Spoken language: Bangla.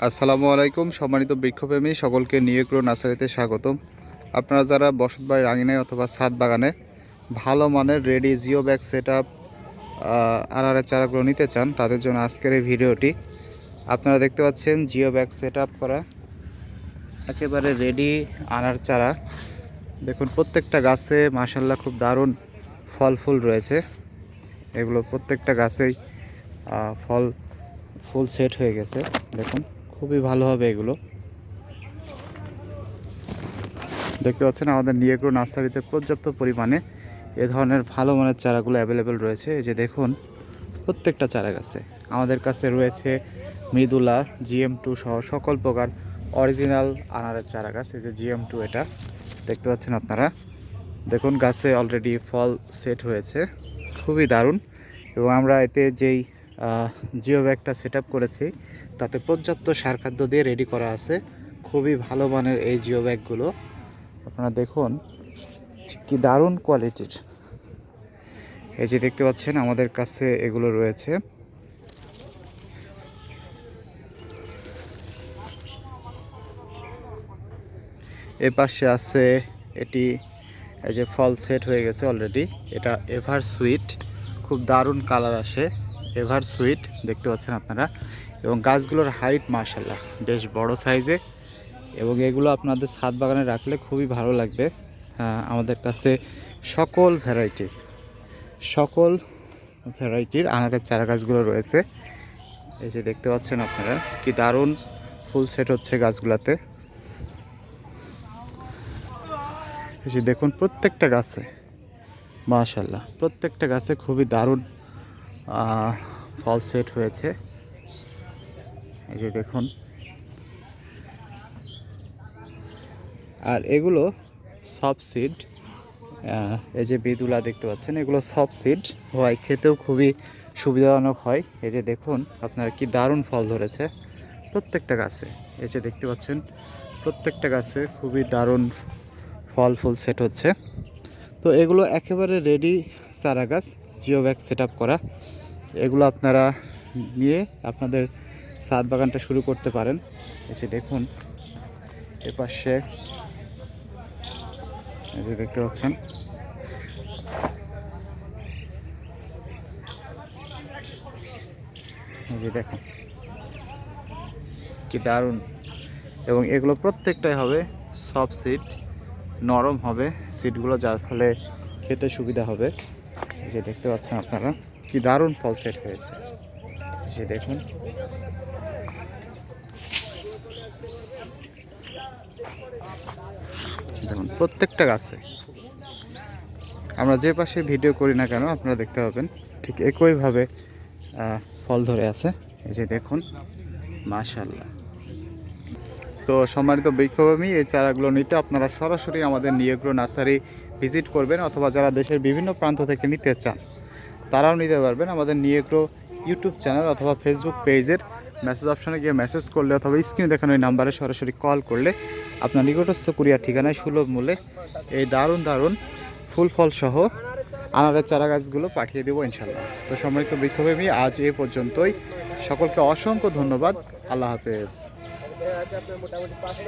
আসসালামু আলাইকুম, সম্মানিত বৃক্ষপ্রেমী, সকলকে নিয়ে গ্রো নার্সারিতে স্বাগতম। আপনারা যারা বসত বাড়ির আঙিনায় অথবা ছাদ বাগানে ভালো মানের ready geo bag set up আনারের চারাগুলো নিতে চান, তাদের জন্য আজকের এই ভিডিওটি। আপনারা দেখতে পাচ্ছেন জিও ব্যাগ সেট আপ করা, একেবারে রেডি আনার চারা। দেখুন, প্রত্যেকটা গাছে মাসাল্লাহ খুব দারুণ ফল ফুল রয়েছে। এগুলো প্রত্যেকটা গাছেই ফল, ফুল সেট হয়ে গেছে, দেখুন। খুবই ভালো হবে এগুলো। দেখতে পাচ্ছেন আমাদের নিয়েগ্রো নার্সারিতে পর্যাপ্ত পরিমাণে এ ধরনের ভালো মানের চারাগুলো অ্যাভেলেবেল রয়েছে। এই যে দেখুন, প্রত্যেকটা চারা গাছে। আমাদের কাছে রয়েছে মৃদুলা জিএম টু সহ সকল প্রকার অরিজিনাল আনারের চারা গাছ। এই যে জিএম টু এটা, দেখতে পাচ্ছেন আপনারা? দেখুন, গাছে অলরেডি ফল সেট হয়েছে। খুবই দারুণ। এবং আমরা এতে যেই জিও ব্যাগটা সেট করেছি। তাতে পর্যাপ্ত সার খাদ্য দিয়ে রেডি করা আছে। খুবই ভালো মানের এই জিও ব্যাগগুলো। আপনারা দেখুন কি দারুণ কোয়ালিটির এই যে দেখতে পাচ্ছেন, আমাদের কাছে এগুলো রয়েছে। এ পাশে আছে এটি, এই যে ফল সেট হয়ে গেছে অলরেডি এটা এভার সুইট। খুব দারুণ কালার আসে। এভার সুইট দেখতে পাচ্ছেন আপনারা। এবং গাছগুলোর হাইট মাশাল্লাহ বেশ বড় সাইজে। এবং এগুলো আপনাদের ছাদ বাগানে রাখলে খুবই ভালো লাগবে। আমাদের কাছে সকল ভ্যারাইটি, সকল ভ্যারাইটির আনারের চারা গাছগুলো রয়েছে। এই যে দেখতে পাচ্ছেন আপনারা, কি দারুণ ফুল সেট হচ্ছে গাছগুলোতে। এই যে দেখুন, প্রত্যেকটা গাছে মাশাল্লাহ প্রত্যেকটা গাছে খুবই দারুণ ফল সেট হয়েছে। এই যে দেখুন। আর এগুলো সব সিড এই যে বেদুলা দেখতে পাচ্ছেন, এগুলো সব সিড হয়, খেতেও খুবই সুবিধাজনক হয়। এই যে দেখুন, আপনার কি দারুণ ফল ধরেছে। প্রত্যেকটা গাছে, এই যে দেখতে পাচ্ছেন, প্রত্যেকটা গাছে খুবই দারুণ ফল ফুল সেট হচ্ছে। তো এগুলো একেবারে রেডি চারা গাছ। জিও ব্যাগ সেট করা। এগুলো আপনারা নিয়ে আপনাদের সাদ বাগানটা শুরু করতে পারেন। যে দেখুন এপাশে এই যে দেখতে পাচ্ছেন। যে দেখুন, কি দারুণ। এবং এগুলো প্রত্যেকটাই হবে সব সিট, নরম হবে সিটগুলো, যার ফলে খেতে সুবিধা হবে। যে দেখতে পাচ্ছেন আপনারা, কি দারুণ ফল সেট হয়েছে। যে দেখুন। দেখুন, প্রত্যেকটা গাছে। আমরা যে পাশে ভিডিও করি না কেন, আপনারা দেখতে পাবেন, ঠিক একইভাবে ফল ধরে আছে। এই যে দেখুন মাশাল্লাহ তো সম্মানিত বৃক্ষভূমি, এই চারাগুলো নিতে আপনারা সরাসরি আমাদের নিয়েগ্রো নার্সারি ভিজিট করবেন অথবা যারা দেশের বিভিন্ন প্রান্ত থেকে নিতে চান, তারাও নিতে পারবেন আমাদের নিয়েগ্রো ইউটিউব চ্যানেল অথবা ফেসবুক পেজের মেসেজ অপশানে গিয়ে মেসেজ করলে অথবা স্ক্রিনে দেখানো এই নাম্বারে সরাসরি কল করলে আপনার নিকটস্থ কুরিয়ার ঠিকানায় সুলভ মূল্যে এই দারুণ দারুণ ফুল, ফল সহ আনারের চারা গাছগুলো পাঠিয়ে দেবো ইনশাল্লাহ তো সম্মানিত বৃক্ষপ্রেমী আজ এ পর্যন্তই। সকলকে অসংখ্য ধন্যবাদ। আল্লাহ হাফেজ। ગયા છે આપણે મોટામોટી પાંચ